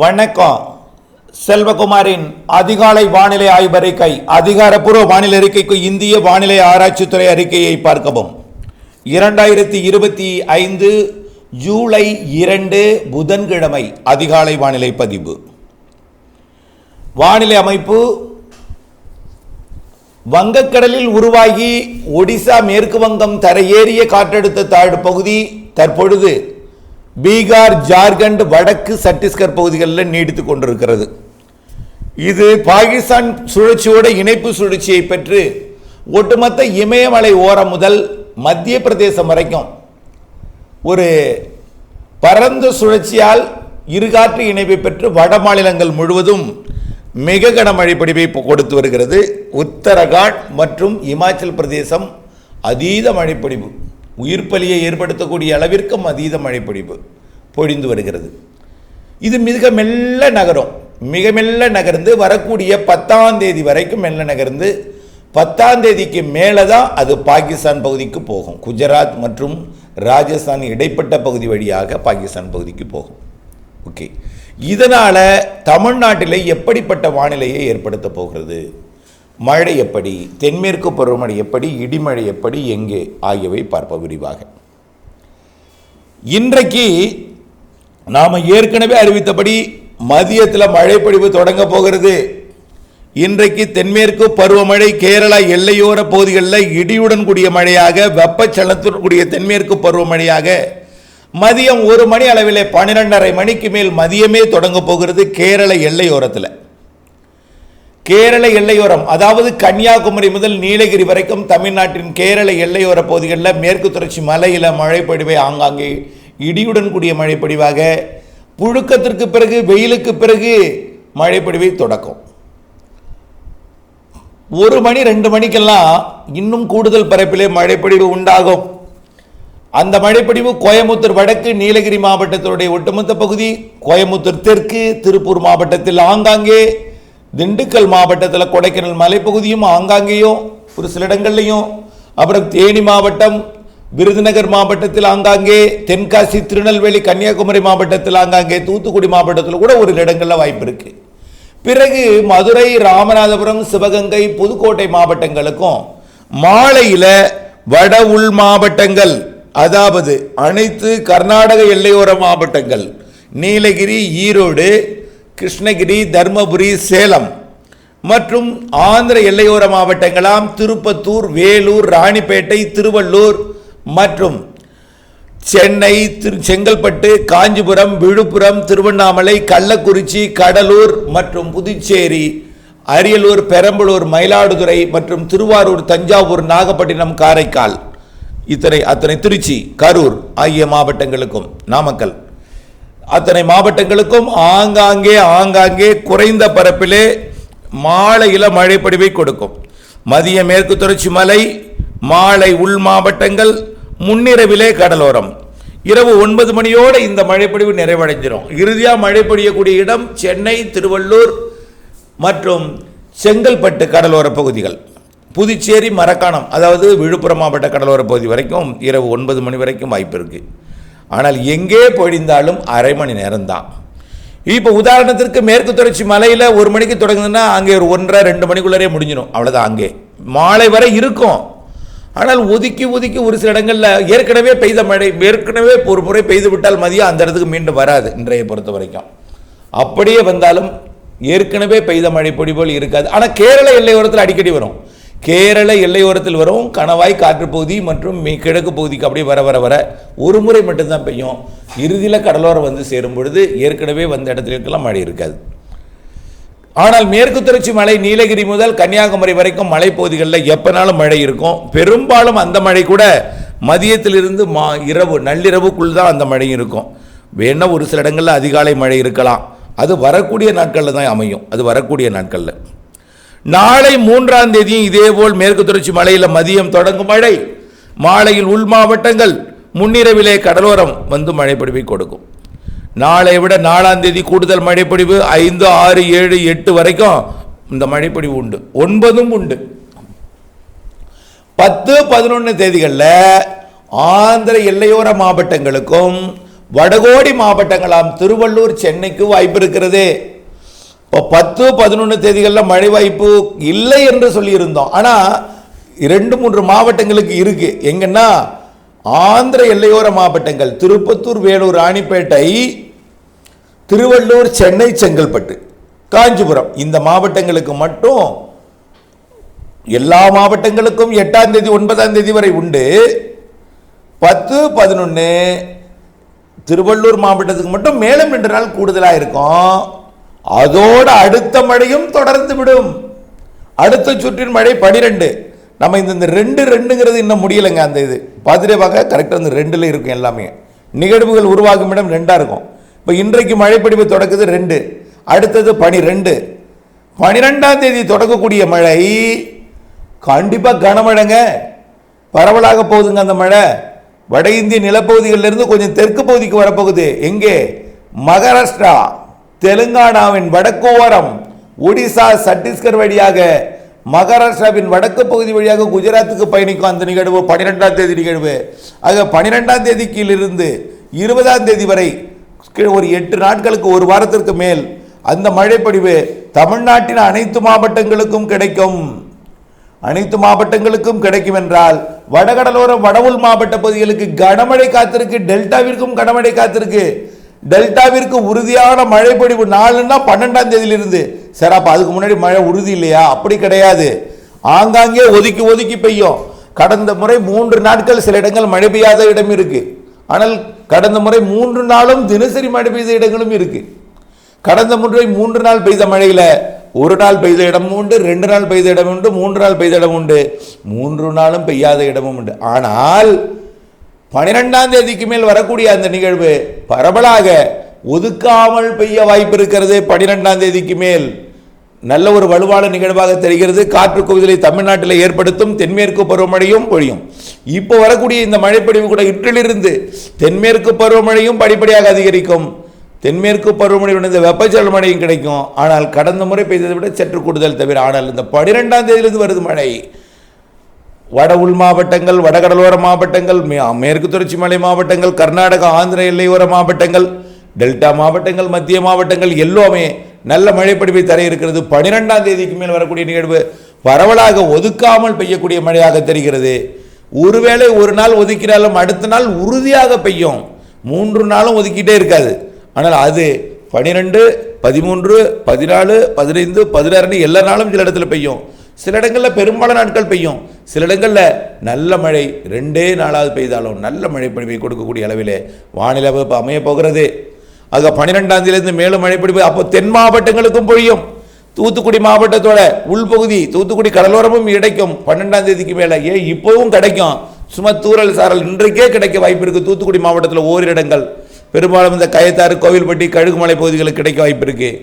வணக்கம். செல்வகுமாரின் அதிகாலை வானிலை ஆய்வறிக்கை அதிகாரப்பூர்வ வானிலை அறிக்கைக்கு இந்திய வானிலை ஆராய்ச்சித்துறை அறிக்கையை பார்க்கவும். இரண்டாயிரத்தி இருபத்தி ஐந்து ஜூலை இரண்டு புதன்கிழமை அதிகாலை வானிலை பதிவு. வானிலை அமைப்பு வங்கக்கடலில் உருவாகி ஒடிசா மேற்கு வங்கம் தரையேறிய காற்றழுத்த தாழ்வு பகுதி தற்பொழுது பீகார் ஜார்க்கண்ட் வடக்கு சத்தீஸ்கர் பகுதிகளில் நீடித்து கொண்டிருக்கிறது. இது பாகிஸ்தான் சுழற்சியோட இணைப்பு சுழற்சியை பெற்று ஒட்டுமொத்த இமயமலை ஓரம் முதல் மத்திய பிரதேசம் வரைக்கும் ஒரு பரந்த சுழற்சியால் இருகாற்று இணைப்பை பெற்று வட மாநிலங்கள் முழுவதும் மிக கனமழை பொழிவை கொடுத்து வருகிறது. உத்தரகாண்ட் மற்றும் இமாச்சல் பிரதேசம் அதீத மழைப்பொழிவு உயிர்ப்பலியை ஏற்படுத்தக்கூடிய அளவிற்கும் அதீத மழைப்பிடிவு. பொழிந்து வருகிறது. இது மிக மெல்ல நகரும். மிக மெல்ல நகர்ந்து வரக்கூடிய பத்தாம் தேதி வரைக்கும் மெல்ல நகர்ந்து பத்தாம் தேதிக்கு மேலே தான் அது பாகிஸ்தான் பகுதிக்கு போகும். குஜராத் மற்றும் ராஜஸ்தான் இடைப்பட்ட பகுதி வழியாக பாகிஸ்தான் பகுதிக்கு போகும். ஓகே. இதனால் தமிழ்நாட்டில் எப்படிப்பட்ட வானிலையை ஏற்படுத்த போகிறது? மழை எப்படி? தென்மேற்கு பருவமழை எப்படி? இடிமழை எப்படி? எங்கே? ஆகியவை பார்ப்ப விரிவாக. இன்றைக்கு நாம் ஏற்கனவே அறிவித்தபடி மதியத்தில் மழைப்பொழிவு தொடங்க போகிறது. இன்றைக்கு தென்மேற்கு பருவமழை கேரளா எல்லையோர பகுதிகளில் இடியுடன் கூடிய மழையாக வெப்பச்சலத்துடன் கூடிய தென்மேற்கு பருவமழையாக மதியம் ஒரு மணி அளவிலே பன்னிரெண்டரை மணிக்கு மேல் மதியமே தொடங்க போகிறது கேரள எல்லையோரத்தில். கேரள எல்லையோரம் அதாவது கன்னியாகுமரி முதல் நீலகிரி வரைக்கும் தமிழ்நாட்டின் கேரள எல்லையோர பகுதிகளில் மேற்கு தொடர்ச்சி மலையில் மழைப்பொழிவை ஆங்காங்கே இடியுடன் கூடிய மழைப்பொழிவாக புழுக்கத்திற்கு பிறகு வெயிலுக்கு பிறகு மழைப்பொழிவை தொடக்கும். ஒரு மணி ரெண்டு மணிக்கெல்லாம் இன்னும் கூடுதல் பரப்பிலே மழைப்பொழிவு உண்டாகும். அந்த மழைப்பொழிவு கோயமுத்தூர் வடக்கு நீலகிரி மாவட்டத்தினுடைய ஒட்டுமொத்த பகுதி கோயமுத்தூர் தெற்கு திருப்பூர் மாவட்டத்தில் ஆங்காங்கே திண்டுக்கல் மாவட்டத்தில் கொடைக்கானல் மலைப்பகுதியும் ஆங்காங்கேயும் ஒரு சில இடங்கள்லையும் அப்புறம் தேனி மாவட்டம் விருதுநகர் மாவட்டத்தில் ஆங்காங்கே தென்காசி திருநெல்வேலி கன்னியாகுமரி மாவட்டத்தில் ஆங்காங்கே தூத்துக்குடி மாவட்டத்தில் கூட ஒரு இடங்களில் வாய்ப்பு இருக்கு. பிறகு மதுரை ராமநாதபுரம் சிவகங்கை புதுக்கோட்டை மாவட்டங்களுக்கும் மாலையில் வட உள் மாவட்டங்கள் அதாவது அனைத்து கர்நாடக எல்லையோர மாவட்டங்கள் நீலகிரி ஈரோடு கிருஷ்ணகிரி தர்மபுரி சேலம் மற்றும் ஆந்திர எல்லையோர மாவட்டங்களாம் திருப்பத்தூர் வேலூர் ராணிப்பேட்டை திருவள்ளூர் மற்றும் சென்னை திரு செங்கல்பட்டு காஞ்சிபுரம் விழுப்புரம் திருவண்ணாமலை கள்ளக்குறிச்சி கடலூர் மற்றும் புதுச்சேரி அரியலூர் பெரம்பலூர் மயிலாடுதுறை மற்றும் திருவாரூர் தஞ்சாவூர் நாகப்பட்டினம் காரைக்கால் இத்தனை அத்தனை திருச்சி கரூர் ஆகிய மாவட்டங்களுக்கும். நாமக்கல் அத்தனை மாவட்டங்களுக்கும் ஆங்காங்கே ஆங்காங்கே குறைந்த பரப்பிலே மாலையில் மழைப்படிவை கொடுக்கும். மதிய மேற்கு தொடர்ச்சி மலை மாலை உள் மாவட்டங்கள் முன்னிரவிலே கடலோரம். இரவு ஒன்பது மணியோடு இந்த மழைப்பொழிவு நிறைவடைஞ்சிடும் இறுதியாக மழை பொழியக்கூடிய இடம் சென்னை திருவள்ளூர் மற்றும் செங்கல்பட்டு கடலோர பகுதிகள். புதுச்சேரி மரக்காணம் அதாவது விழுப்புரம் மாவட்ட கடலோர பகுதி வரைக்கும் இரவு ஒன்பது மணி வரைக்கும் வாய்ப்பு இருக்குது ஆனால் எங்கே பொழிந்தாலும் அரை மணி நேரம்தான். இப்போ உதாரணத்திற்கு மேற்கு தொடர்ச்சி மலையில் ஒரு மணிக்கு தொடங்குதுன்னா அங்கே ஒரு ஒன்றரை ரெண்டு மணிக்குள்ளரே முடிஞ்சிடும் அவ்வளோதான் அங்கே. மாலை வரை இருக்கும். ஆனால் ஒதுக்கி ஒதுக்கி ஒரு சில இடங்களில் ஏற்கனவே பெய்த மழை ஏற்கனவே ஒரு முறை பெய்து விட்டால் மதியம் அந்த இடத்துக்கு மீண்டும் வராது இன்றைய பொறுத்த வரைக்கும். அப்படியே வந்தாலும் ஏற்கனவே பெய்த மழை பொடி போல் இருக்காது. ஆனால் கேரள எல்லையோரத்தில் அடிக்கடி வரும். கேரள எல்லையோரத்தில் வரும். கணவாய் காற்று பகுதி மற்றும் மி- கிழக்கு பகுதிக்கு அப்படியே வர வர வர ஒரு முறை மட்டும்தான் பெய்யும். இறுதியில் கடலோரம் வந்து சேரும் பொழுது ஏற்கனவே வந்த இடத்துல இருக்கலாம் மழை இருக்காது. ஆனால் மேற்கு தொடர்ச்சி மலை நீலகிரி முதல் கன்னியாகுமரி வரைக்கும் மலைப்பகுதிகளில் எப்போனாலும் மழை இருக்கும். பெரும்பாலும் அந்த மழை கூட மதியத்திலிருந்து மா இரவு நள்ளிரவுக்குள் தான் அந்த மழை இருக்கும். வேணால் ஒரு சில இடங்களில் அதிகாலை மழை இருக்கலாம். அது வரக்கூடிய நாட்களில் தான் அமையும். அது வரக்கூடிய நாட்களில். நாளை மூன்றாம் தேதியும் இதேபோல் மேற்கு தொடர்ச்சி மலையில் மதியம் தொடங்கும் மழை. மாலையில் உள் மாவட்டங்கள் முன்னிரவிலே கடலோரம் வந்து மழைப்பொழிவை கொடுக்கும். நாளை விட நாலாம் தேதி கூடுதல் மழைப்பொழிவு ஐந்து ஆறு ஏழு எட்டு வரைக்கும் இந்த மழைப்பொழிவு உண்டு. ஒன்பதும் உண்டு. பத்து பதினொன்று தேதிகளில் ஆந்திர எல்லையோர மாவட்டங்களுக்கும் வடகோடி மாவட்டங்களாம் திருவள்ளூர் சென்னைக்கு வாய்ப்பு இருக்கிறது. இப்போ பத்து பதினொன்று தேதிகளில் மழை வாய்ப்பு இல்லை என்று சொல்லியிருந்தோம். ஆனால் இரண்டு மூன்று மாவட்டங்களுக்கு இருக்கு. எங்கன்னா ஆந்திர எல்லையோர மாவட்டங்கள் திருப்பத்தூர் வேலூர் ராணிப்பேட்டை திருவள்ளூர் சென்னை செங்கல்பட்டு காஞ்சிபுரம். இந்த மாவட்டங்களுக்கு மட்டும் எல்லா மாவட்டங்களுக்கும் எட்டாம் தேதி ஒன்பதாம் தேதி வரை உண்டு. பத்து பதினொன்று திருவள்ளூர் மாவட்டத்துக்கு மட்டும் மேலும் ரெண்டு நாள் கூடுதலாக இருக்கும். அதோட அடுத்த மழையும் தொடர்ந்து விடும். அடுத்த சுற்றின் மழை பனிரெண்டு. நம்ம இந்த இந்த ரெண்டு ரெண்டுங்கிறது இன்னும் முடியலைங்க அந்த இது. பதிரை வகை கரெக்டாக அந்த ரெண்டில் இருக்கும் எல்லாமே. நிகழ்வுகள் உருவாகும் இடம் ரெண்டாக இருக்கும். இப்போ இன்றைக்கு மழைப்பிடிப்பு தொடக்குது ரெண்டு. அடுத்தது பனிரெண்டு. பனிரெண்டாம் தேதி தொடங்கக்கூடிய மழை கண்டிப்பாக கனமழைங்க. பரவலாக போகுதுங்க அந்த மழை. வட இந்திய நிலப்பகுதிகளிலிருந்து கொஞ்சம் தெற்கு பகுதிக்கு வரப்போகுது. எங்கே? மகாராஷ்டிரா தெலுங்கானாவின் வடக்கோரம் ஒடிசா சத்தீஸ்கர் வழியாக மகாராஷ்டிராவின் வடக்கு பகுதி வழியாக குஜராத்துக்கு பயணிக்கும் அந்த நிகழ்வு பன்னிரெண்டாம் தேதி நிகழ்வு. ஆக பன்னிரெண்டாம் தேதிக்கிலிருந்து இருபதாம் தேதி வரை ஒரு எட்டு நாட்களுக்கு ஒரு வாரத்திற்கு மேல் அந்த மழைப்பொழிவு தமிழ்நாட்டின் அனைத்து மாவட்டங்களுக்கும் கிடைக்கும். அனைத்து மாவட்டங்களுக்கும் கிடைக்கும் என்றால் வடகடலோர வடவுள் மாவட்ட பகுதிகளுக்கு கனமழை காத்திருக்கு டெல்டாவிற்கும் கனமழை காத்திருக்கு. டெல்டாவிற்கு உறுதியான மழை பொழிவு நாலுன்னா பன்னெண்டாம் தேதியிலிருந்து. சரி அப்போ அதுக்கு முன்னாடி மழை உறுதி இல்லையா? அப்படி கிடையாது. ஆங்காங்கே ஒதுக்கி ஒதுக்கி பெய்யும். கடந்த முறை மூன்று நாட்கள் சில இடங்கள் மழை பெய்யாத இடம் இருக்குது ஆனால் கடந்த முறை மூன்று நாளும் தினசரி மழை பெய்த இடங்களும் இருக்கு. கடந்த முறை மூன்று நாள் பெய்த மழையில் ஒரு நாள் பெய்த இடமும் உண்டு ரெண்டு நாள் பெய்த இடமும் உண்டு மூன்று நாள் பெய்த இடமும் உண்டு. மூன்று நாளும் பெய்யாத இடமும் உண்டு. ஆனால் பனிரெண்டாம் தேதிக்கு மேல் வரக்கூடிய அந்த நிகழ்வு பரவலாக ஒதுக்காமல் பெய்ய வாய்ப்பு இருக்கிறது பனிரெண்டாம் தேதிக்கு மேல். நல்ல ஒரு வலுவான நிகழ்வாக தெரிகிறது. காற்று குவிதலை தமிழ்நாட்டில் ஏற்படுத்தும் தென்மேற்கு பருவமழையும் பொழியும். இப்போ வரக்கூடிய இந்த மழைப்பொழிவு கூட இற்றிலிருந்து தென்மேற்கு பருவமழையும் படிப்படியாக அதிகரிக்கும். தென்மேற்கு பருவமழையுடன் இந்த வெப்பச்சலன மழையும் கிடைக்கும். ஆனால் கடந்த முறை பெய்ததை விட சற்று கூடுதல் தவிர ஆனால் இந்த பனிரெண்டாம் தேதியிலிருந்து வருது மழை. வட உள் மாவட்டங்கள் வடகடலோர மாவட்டங்கள் மே- மேற்கு தொடர்ச்சி மலை மாவட்டங்கள் கர்நாடகா ஆந்திர எல்லையோர மாவட்டங்கள் டெல்டா மாவட்டங்கள் மத்திய மாவட்டங்கள் எல்லாமே நல்ல மழைப்பொழிவை தர இருக்கிறது. பனிரெண்டாம் தேதிக்கு மேல் வரக்கூடிய நிகழ்வு பரவலாக ஒதுக்காமல் பெய்யக்கூடிய மழையாக தெரிகிறது. ஒருவேளை ஒரு நாள் ஒதுக்கினாலும் அடுத்த நாள் உறுதியாக பெய்யும். மூன்று நாளும் ஒதுக்கிட்டே இருக்காது. ஆனால் அது பனிரெண்டு பதிமூன்று பதினாலு பதினைந்து பதினாறுன்னு எல்லா நாளும் சில இடத்துல பெய்யும். சில இடங்களில் பெரும்பாலான நாட்கள் பெய்யும். சில இடங்களில் நல்ல மழை ரெண்டே நாளாவது பெய்தாலும் நல்ல மழை பொழிவை கொடுக்கக்கூடிய அளவிலே வானிலை அமைப்பு அமைய போகிறது. அது பன்னிரெண்டாம் தேதியிலிருந்து மேலும் மழை பொழிவு அப்போ தென் மாவட்டங்களுக்கும் பொழியும். தூத்துக்குடி மாவட்டத்தோட உள்பகுதி தூத்துக்குடி கடலோரமும் கிடைக்கும் பன்னெண்டாம் தேதிக்கு மேலே. ஏன் இப்போவும் கிடைக்கும்? சும்மா தூறல் சாரல் இன்றைக்கே கிடைக்க வாய்ப்பு இருக்குது தூத்துக்குடி மாவட்டத்தில் ஓரிடங்கள். இடங்கள் பெரும்பாலும் இந்த கயத்தாறு கோவில்பட்டி கழுகுமலை பகுதிகளுக்கு கிடைக்க வாய்ப்பு இருக்குது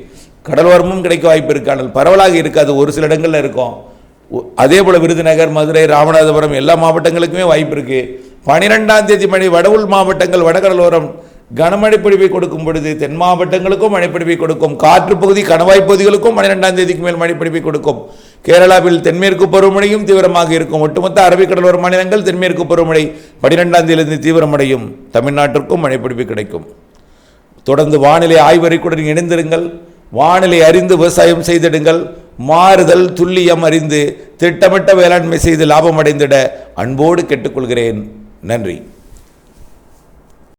கடலோரமும் கிடைக்க வாய்ப்பு இருக்கு. ஆனால் பரவலாக இருக்காது. ஒரு சில இடங்களில் இருக்கும். அதே போல் விருதுநகர் மதுரை ராமநாதபுரம் எல்லா மாவட்டங்களுக்குமே வாய்ப்பு இருக்குது பனிரெண்டாம் தேதி மணி வடவுள் மாவட்டங்கள் வடகடலோரம் கனமழை பொழிவை கொடுக்கும் பொழுது தென் மாவட்டங்களுக்கும் மழைப்பொழிவை கொடுக்கும். காற்று பகுதி கணவாய் பகுதிகளுக்கும் பன்னிரெண்டாம் தேதிக்கு மேல் மழைப்பொழிவை கொடுக்கும். கேரளாவில் தென்மேற்கு பருவமழையும் தீவிரமாக இருக்கும். ஒட்டுமொத்த அரபிக்கடலோர மாநிலங்கள் தென்மேற்கு பருவமழை பனிரெண்டாம் தேதியிலிருந்து தீவிரமடையும். தமிழ்நாட்டிற்கும் மழைப்பொழிவு கிடைக்கும். தொடர்ந்து வானிலை ஆய்வறிக்குடன் இணைந்திருங்கள். வானிலை அறிந்து விவசாயம் செய்திடுங்கள். மாறுதல் துல்லியம் அறிந்து திட்டமிட்ட வேளாண்மை செய்து லாபம் அடைந்திட அன்போடு கேட்டுக்கொள்கிறேன். நன்றி.